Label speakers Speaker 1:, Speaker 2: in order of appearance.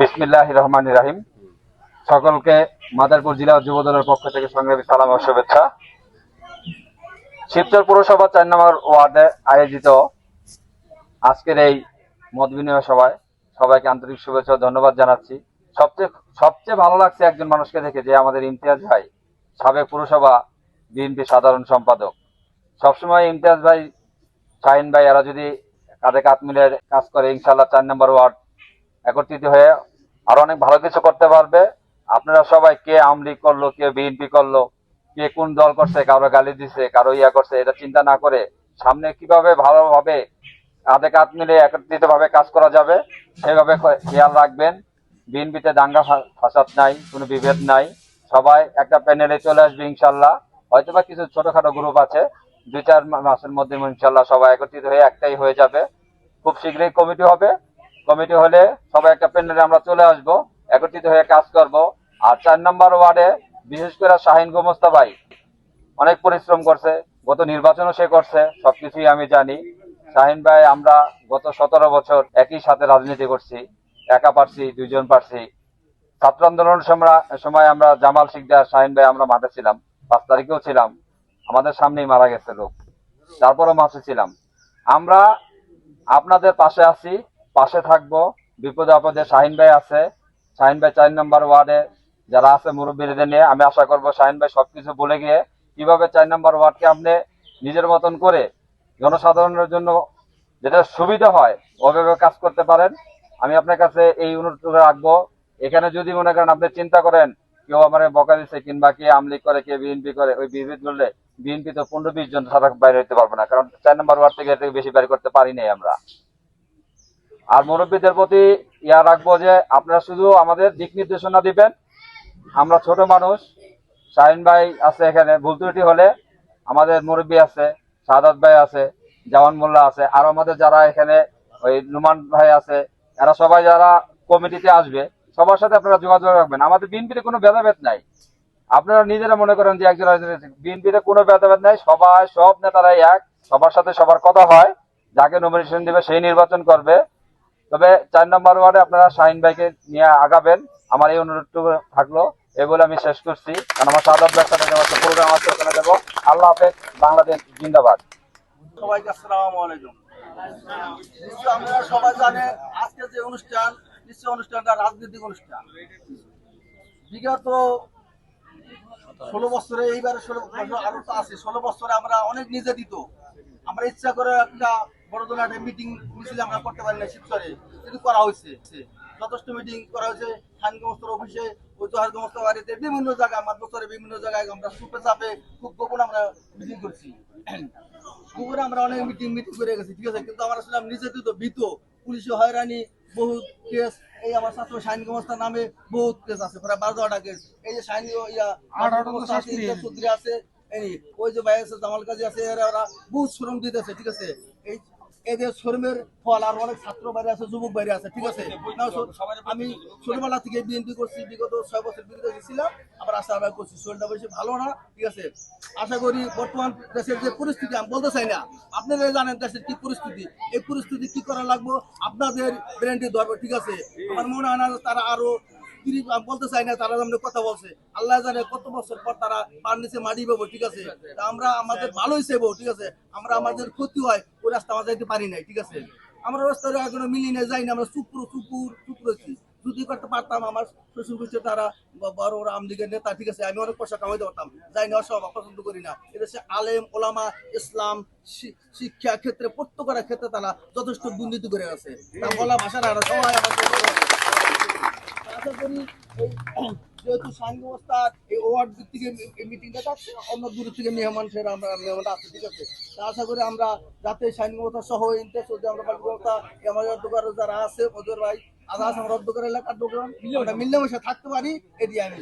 Speaker 1: বিসমিল্লাহ রহমান রাহিম। সকলকে মাদারপুর জেলা যুব দলের পক্ষ থেকে সংগ্রামী সালাম ও শুভেচ্ছা। শিবচর পৌরসভা চার নম্বর ওয়ার্ডে আয়োজিত আজকের এই মত বিনিময় সভায় সবাইকে আন্তরিক শুভেচ্ছা ধন্যবাদ জানাচ্ছি। সবচেয়ে সবচেয়ে ভালো লাগছে একজন মানুষকে দেখে, যে আমাদের ইমতিয়াজ ভাই, সাবেক পুরসভা বিএনপি সাধারণ সম্পাদক। সবসময় ইমতিয়াজ ভাই, শাহিন ভাই, এরা যদি কাঁধে কাঁধ মিলে কাজ করে ইনশাল্লাহ চার নম্বর ওয়ার্ড একত্রিত হয়ে আরও অনেক ভালো কিছু করতে পারবে। আপনারা সবাই কে আমলি করল, কে বিএনপি করল, কে কোন দল করছে, কারও গালি দিছে, কারও ইয়া করছে, এটা চিন্তা না করে সামনে কীভাবে ভালোভাবে কাঁধে কাঁধ মিলে একত্রিত ভাবে কাজ করা যাবে, সেভাবে খেয়াল রাখবেন। বিএনপিতে দাঙ্গা ফাসাদ নাই, কোনো বিভেদ নাই। সবাই একটা প্যানেলে চলে আসবে ইনশাল্লাহ। হয়তোবা কিছু ছোটখাটো গ্রুপ আছে, দুই চার মাসের মধ্যে ইনশাল্লাহ সবাই একত্রিত হয়ে একটাই হয়ে যাবে। খুব শীঘ্রই কমিটি হবে। কমিটি হলে সবাই একটা প্যানেলে আমরা চলে আসব, একত্রিত হয়ে কাজ করব। আর চার নম্বর ওয়ার্ডে, বিশেষ করে শাহিন গোমস্তা ভাই অনেক পরিশ্রম করছে, গত নির্বাচনও সে করছে, সবকিছুই আমি জানি। শাহিন ভাই, আমরা গত সতেরো বছর একই সাথে রাজনীতি করছি, একা পারছি, দুইজন পারছি। ছাত্র আন্দোলনের সময়- আমরা জামাল শিকদার, শাহিন ভাই, আমরা মাঠে ছিলাম। পাঁচ তারিখেও ছিলাম। আমাদের সামনেই মারা গেছে লোক। তারপরও মাঠে ছিলাম। আমরা আপনাদের পাশে আছি পাশে থাকব। বিপদে আপদে শাহিন ভাই আছে। শাহিন ভাই চার নম্বর ওয়ার্ডে যারা আছে, মুরব্বীদের নিয়ে। আমি আশা করব শাহিন ভাই সবকিছু বলে গিয়ে কীভাবে চার নম্বর ওয়ার্ডকে আপনি নিজের মতন করে জনসাধারণের জন্য যেটা সুবিধা হয়, ওভাবে কাজ করতে পারেন। আমি আপনার কাছে এই অনুরোধ রাখব। এখানে যদি মনে করেন আপনি চিন্তা করেন, কেউ আমার বকা দিচ্ছে কিংবা কে আমলিগ করে, কে বিএনপি করে, ওই বিভেদ করলে বিএনপি তো পনেরো, বিশ জন ছাড়া বাইরে হতে পারব না। কারণ চার নম্বর ওয়ার্ড থেকে বেশি বাইরে করতে পারি নাই আমরা। আর মুরব্বীদের প্রতি ইয়া রাখব যে আপনারা শুধু আমাদের দিক নির্দেশনা দিবেন। আমরা ছোট মানুষ, শাহিন ভাই আছে এখানে, ভুল ত্রুটি হলে আমাদের মুরব্বী আছে, সাদাত ভাই আছে, জামান মোল্লা আছে, আর আমাদের যারা এখানে ওই নুমান ভাই আছে, এরা সবাই যারা কমিটিতে আসবে, সবার সাথে আপনারা যোগাযোগ রাখবেন। আমাদের বিএনপিতে কোনো ভেদাভেদ নাই। আপনারা নিজেরা মনে করেন যে একজন বিএনপিতে কোনো ভেদাভেদ নাই, সবাই, সব নেতারাই এক, সবার সাথে সবার কথা হয়, যাকে নমিনেশন দেবে সেই নির্বাচন করবে। তবে চার নম্বর ওয়ার্ডে আপনারা শাহিন ভাইকে নিয়ে আগাবেন। আমার এই অনুরোধটুকু থাকল। এই বলে আমি শেষ করছি। কারণ আমার সাদাত ব্যবসা থেকে আমার প্রোগ্রাম আছে, ওখানে দেবো। আল্লাহ হাফেজ, বাংলাদেশ জিন্দাবাদ।
Speaker 2: সবাইকে আলাইকুম। সবাই জানেন, আজকে যে অনুষ্ঠান নিশ্চয় অনুষ্ঠানটা রাজনৈতিক অনুষ্ঠান। ষোলো বছরে, এইবারে ষোলো বছর তো আছে। ষোলো বছরে আমরা অনেক নিজে দিত। আমরা ইচ্ছা করে একটা একটা মিটিং মিছিল আমরা করতে পারি না শিবচরে কিন্তু করা হয়েছে। যথেষ্ট মিটিং করা হয়েছে অফিসে বাড়িতে বিভিন্ন জায়গায় মাদ্রাসারে বিভিন্ন জায়গায় আমরা সুপে চাপে খুব গোপন আমরা মিটিং করছি। আমরা অনেক মিটিং মিটিং করে গেছি ঠিক আছে? কিন্তু আমরা ছিলাম নিজে তো ভীত। পুলিশে হয়রানি বহুত কেস এই আমার ছাত্র নামে বহুত কেস আছে প্রায় বারো দশটা কেস এই যে ইয়া আছে, চৌধুরী আছে এই ওই যে ভাই আছে জামাল কাজী আছে এরা ওরা বহুত শ্রম দিতেছে ঠিক আছে? এই এদের শ্রমের ফল আর অনেক ছাত্র বাইরে আছে, যুবক বাইরে আছে, ঠিক আছে? আমি ছোটবেলা থেকে বিএনপি করছি, বিগত ছয় বছর বিরুদ্ধে ছিলাম, আবার আশা আবার করছি, শরীরটা বেশি ভালো না, ঠিক আছে? আশা করি বর্তমান দেশের যে পরিস্থিতি, আমি বলতে চাই না আপনারা জানেন দেশের কি পরিস্থিতি, এই পরিস্থিতি কি করা লাগবো? আপনাদের ব্রেনটি ধরবে ঠিক আছে? আমার মনে হয় না তারা আরও বলতে চাই না, তারা কথা বলছে। আল্লাহ জানে কত বছর পর তারা পার নিচে পাবো ঠিক আছে? আমরা আমাদের ভালোই ঠিক আছে? আমরা আমাদের ক্ষতি হয়, ওই রাস্তা আমরা যাইতে পারি নাই, ঠিক আছে? আমরা রাস্তায় এখনও মিলি না যাই না, আমরা চুপুর চুপুর যদি করতে পারতাম আমার শ্বশুর গোষ্ঠী তারা বড় বড় আমলিগের নেতা, ঠিক আছে? আমি অনেক পয়সা কামাইতে পারতাম। যাই না অসব পছন্দ করি না। এদেশে আলেম, ওলামা, ইসলাম শিক্ষা ক্ষেত্রে প্রত্যেকটা ক্ষেত্রে তারা যথেষ্ট দুর্নীতি করে আছে। বলা ভাষা আশা করি যেহেতু সাংঘ অবস্থার এই ওয়ার্ড থেকে মিটিংটা যাচ্ছে অন্য দূর থেকে মেহমান সেরা আমরা মেহমানটা আসছে ঠিক আছে তা আশা করি আমরা যাতে সাংঘ ব্যবস্থা সহ ইন্টারেস্ট যদি আমরা ব্যবস্থা আমাদের দোকান যারা আছে ওদের ভাই আধা আছে আমরা দোকান এলাকার দোকান মিলেমিশে থাকতে পারি এটি আমি।